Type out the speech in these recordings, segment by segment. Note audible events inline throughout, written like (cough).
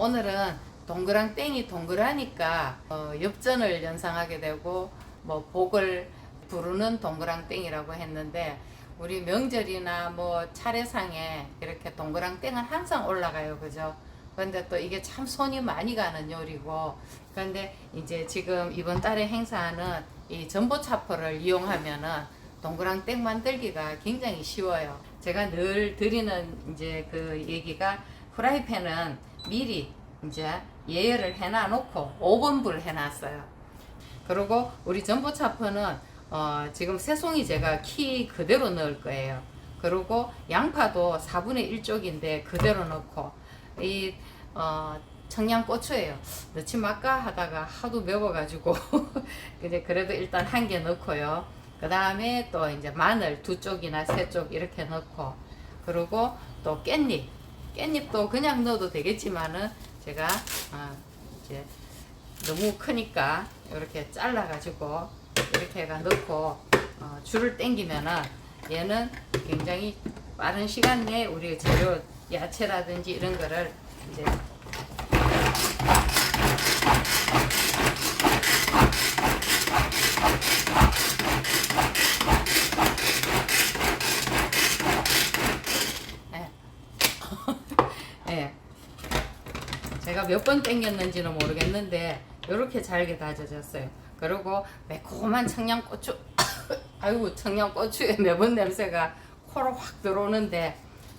오늘은 동그랑 땡이 동그라니까 어, 엽전을 연상하게 되고 뭐 복을 부르는 동그랑 땡이라고 했는데 우리 명절이나 뭐 차례상에 이렇게 동그랑 땡은 항상 올라가요 그죠 근데 또 이게 참 손이 많이 가는 요리고 그런데 이제 지금 이번 달에 행사하는 이 전보차포를 이용하면은 동그랑 땡 만들기가 굉장히 쉬워요. 제가 늘 드리는 이제 그 얘기가 프라이팬은 미리 이제 예열을 해놔 놓고 5분 불 해놨어요. 그리고 우리 전보차포는 어 지금 새송이 제가 키 그대로 넣을 거예요. 그리고 양파도 4분의 1쪽인데 그대로 넣고 이 어, 청양고추예요. 넣지 말까 하다가 하도 매워가지고 (laughs) 근데 그래도 일단 한 개 넣고요. 그 다음에 또 이제 마늘 두 쪽이나 세 쪽 이렇게 넣고 그리고 또 깻잎 깻잎도 그냥 넣어도 되겠지만은 제가 어, 이제 너무 크니까 이렇게 잘라 가지고 이렇게 해가 넣고 어, 줄을 당기면은 얘는 굉장히 빠른 시간 내에 우리 재료 야채라든지 이런 거를 이제 예. 예. 제가 몇 번 땡겼는지는 모르겠는데 이렇게 잘게 다져졌어요. 그리고 매콤한 청양고추 (coughs) 아이고 청양고추의 매번 냄새가 코로 확 들어오는데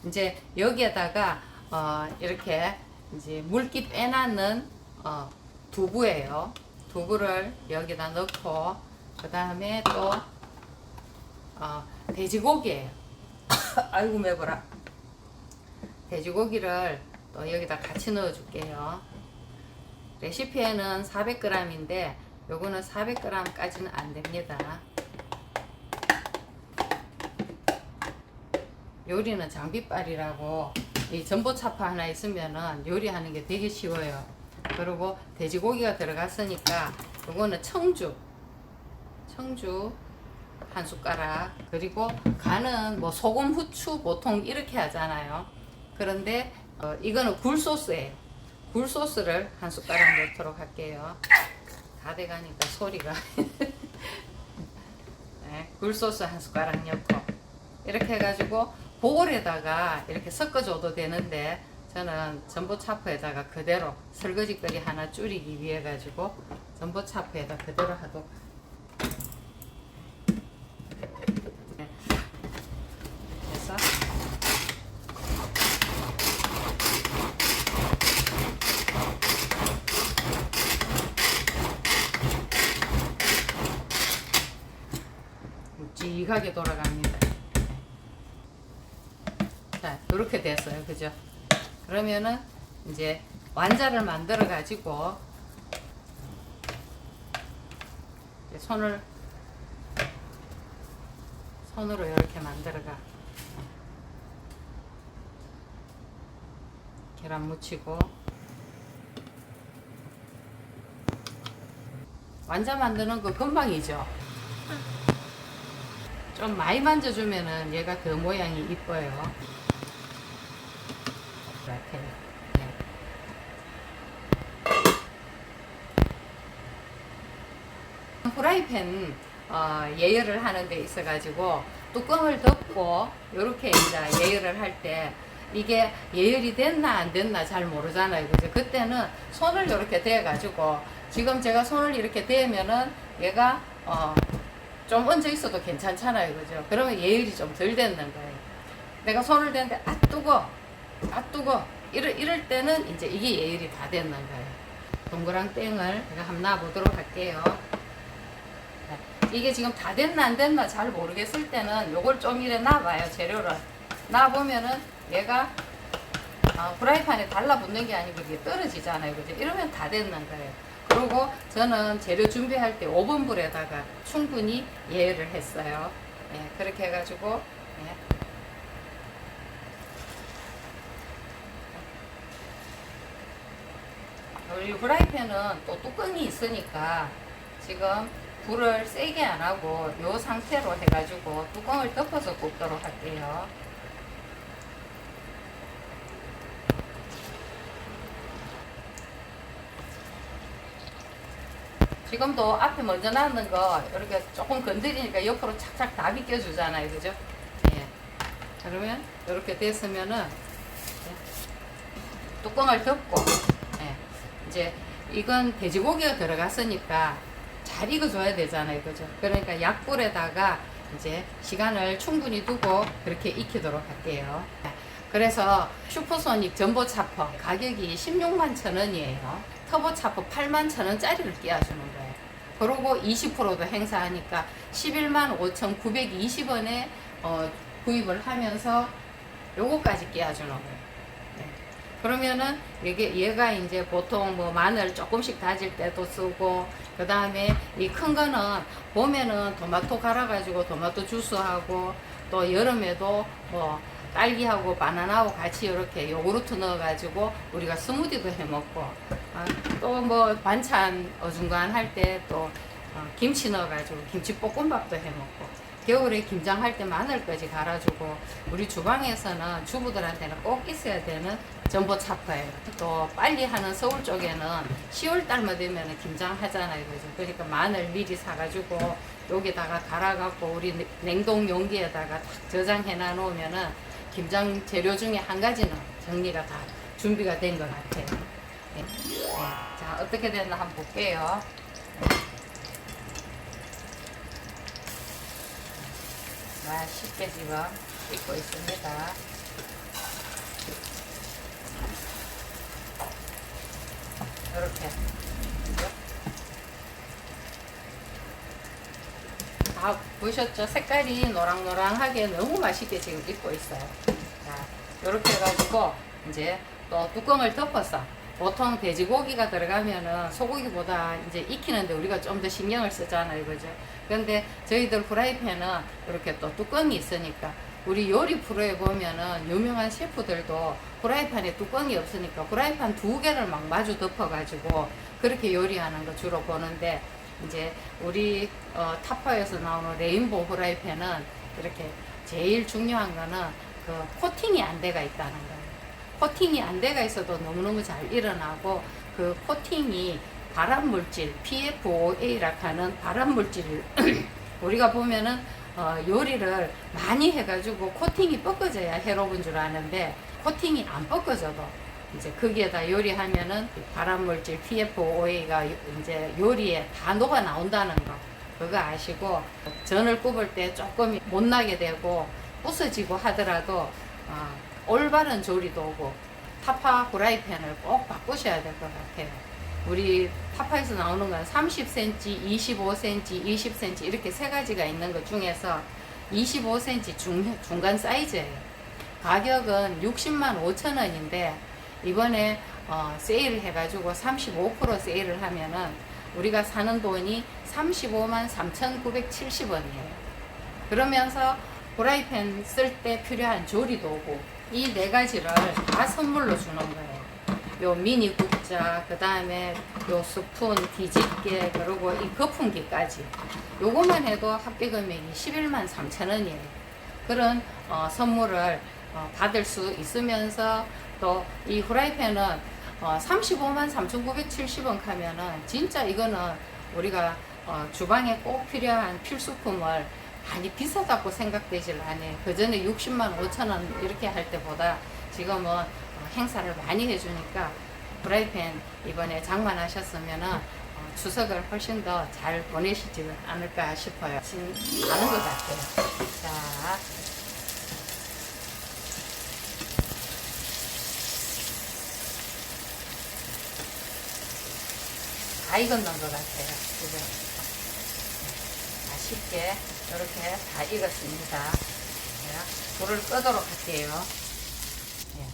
이제 여기에다가 어, 이렇게 이제 물기 빼놨는 어, 두부예요. 두부를 여기다 넣고 그 다음에 또 어, 돼지고기예요. (coughs) 아이고 매워라. 돼지고기를 또 여기다 같이 넣어줄게요. 레시피에는 400g인데 요거는 400g까지는 안 됩니다. 요리는 장비빨이라고 이 전보차파 하나 있으면은 요리하는 게 되게 쉬워요. 그리고 돼지고기가 들어갔으니까 요거는 청주, 청주 한 숟가락 그리고 간은 뭐 소금, 후추 보통 이렇게 하잖아요. 그런데 어, 이거는 굴소스예요. 굴소스를 한 숟가락 넣도록 할게요. 다 돼가니까 소리가 (laughs) 네, 굴소스 한 숟가락 넣고 이렇게 해가지고 보울에다가 이렇게 섞어줘도 되는데 저는 전보차프에다가 그대로 설거지거리 하나 줄이기 위해 가지고 전보차프에다 그대로 하도록 네. 그래서 묵직하게 돌아갑니다. 자, 이렇게 됐어요. 그죠? 그러면은 이제 완자를 만들어 가지고 손을 손으로 이렇게 만들어가 계란 무치고 완자 만드는 거 금방이죠. 좀 많이 만져주면은 얘가 더 모양이 이뻐요. 이렇게. 네. 프라이팬 어, 예열을 하는 데 있어 가지고 뚜껑을 덮고 이렇게 이제 예열을 할 때 이게 예열이 됐나 안 됐나 잘 모르잖아요. 그죠? 그때는 손을 이렇게 대 가지고 지금 제가 손을 이렇게 대면은 얘가 어, 좀 얹어 있어도 괜찮잖아요. 그죠? 그러면 예열이 좀덜 됐는 거예요. 내가 손을 대는데 아 뜨거, 아 뜨거 이럴, 이럴 때는 이제 이게 예열이 다 됐는 거예요. 동그랑 땡을 제가 한번 놔보도록 할게요. 네. 이게 지금 다 됐나 안 됐나 잘 모르겠을 때는 요걸 좀 이래 놔봐요 재료를 놔보면은 얘가 어, 프라이팬에 달라붙는 게 아니고 이게 떨어지잖아요 그죠 이러면 다 됐는 거예요 그리고 저는 재료 준비할 때 5분 불에다가 충분히 예열을 했어요 예, 그렇게 해가지고 예. 우리 프라이팬은 또 뚜껑이 있으니까 지금 불을 세게 안 하고 이 상태로 해가지고 뚜껑을 덮어서 굽도록 할게요. 지금도 앞에 먼저 놨는 거 이렇게 조금 건드리니까 옆으로 착착 다 비껴주잖아요. 그죠? 예. 그러면 이렇게 됐으면은 예. 뚜껑을 덮고 예. 이제 이건 돼지고기가 들어갔으니까 잘 익어줘야 되잖아요. 그죠? 그러니까 약불에다가 이제 시간을 충분히 두고 그렇게 익히도록 할게요. 예. 그래서 슈퍼소닉 전보 차퍼 가격이 16만 천 원이에요. 터보 차퍼 8만 천 원짜리를 끼워주는. 그리고 20%도 행사하니까 11만 5천 920원에 어, 구입을 하면서 요거까지 끼워주는 거예요. 네. 그러면은 이게 얘가 이제 보통 뭐 마늘 조금씩 다질 때도 쓰고 그 다음에 이 큰 거는 봄에는 토마토 갈아가지고 토마토 주스하고 또 여름에도 뭐 딸기하고 바나나하고 같이 이렇게 요구르트 넣어가지고 우리가 스무디도 해 먹고 또뭐 반찬 어중간 할 때또 김치 넣어가지고 김치 볶음밥도 해 먹고 겨울에 김장할 때 마늘까지 갈아주고 우리 주방에서는 주부들한테는 꼭 있어야 되는 전보 차퍼예요. 또 빨리 하는 서울 쪽에는 10월 달만 되면 김장 하잖아요. 그죠? 그러니까 마늘 미리 사가지고 여기다가 갈아갖고 우리 냉- 냉동 용기에다가 딱 저장해 놔 놓으면은 김장 재료 중에 한 가지는 정리가 다 준비가 된 것 같아요. 네. 네. 자, 어떻게 됐나 한번 볼게요. 맛있게 지금 익고 있습니다. 이렇게. 다 보셨죠? 색깔이 노랑노랑하게 너무 맛있게 지금 익고 있어요. 자, 이렇게 해가지고 이제 또 뚜껑을 덮어서 보통 돼지고기가 들어가면은 소고기보다 이제 익히는데 우리가 좀 더 신경을 쓰잖아요, 그죠? 근데 저희들 후라이팬은 이렇게 또 뚜껑이 있으니까 우리 요리 프로에 보면은 유명한 셰프들도 후라이팬에 뚜껑이 없으니까 후라이팬 두 개를 막 마주 덮어가지고 그렇게 요리하는 거 주로 보는데 이제 우리 어, 타파에서 나오는 레인보우 후라이팬은 이렇게 제일 중요한 거는 그 코팅이 안 돼가 있다는 거예요. 코팅이 안 돼가 있어도 너무너무 잘 일어나고 그 코팅이 발암 물질 PFOA라고 하는 발암 물질을 (clears throat) 우리가 보면은 어, 요리를 많이 해가지고 코팅이 뻗어져야 해로운 줄 아는데 코팅이 안 뻗어져도 이제 거기에다 요리하면은 발암 물질 PFOA가 이제 요리에 다 녹아 나온다는 거 그거 아시고 전을 굽을 때 조금 못 나게 되고 부서지고 하더라도 어, 올바른 조리 도구 타파 후라이팬을 꼭 바꾸셔야 될 것 같아요. 우리 타파에서 나오는 건 30cm, 25cm, 20cm 이렇게 세 가지가 있는 것 중에서 25cm 중, 중간 사이즈예요. 가격은 60만 5천 원인데 이번에 어, 세일을 해가지고 35% 세일을 하면은 우리가 사는 돈이 35만 3,970원이에요. 그러면서 프라이팬 쓸 때 필요한 조리 도구 이 네 가지를 다 선물로 주는 거예요. 요 미니 국자, 그 다음에 요 스푼, 뒤집개, 그리고 이 거품기까지. 요것만 해도 합계 금액이 11만 3천 원이에요. 그런 어, 선물을 어, 받을 수 있으면서 또 이 후라이팬은 어, 35만 3,970원 하면은 진짜 이거는 우리가 어, 주방에 꼭 필요한 필수품을 많이 비싸다고 생각되질 않아요. 그 전에 60만 5천 원 이렇게 할 때보다 지금은 어, 행사를 많이 해주니까 프라이팬 이번에 장만하셨으면은 어, 추석을 훨씬 더 잘 보내시지 않을까 싶어요. 지금 가는 것 같아요. 자. 다 익었는 것 같아요. 지금. 맛있게 이렇게 다 익었습니다. 자, 불을 끄도록 할게요. 예.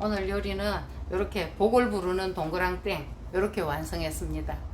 오늘 요리는 이렇게 복을 부르는 동그랑땡 이렇게 완성했습니다.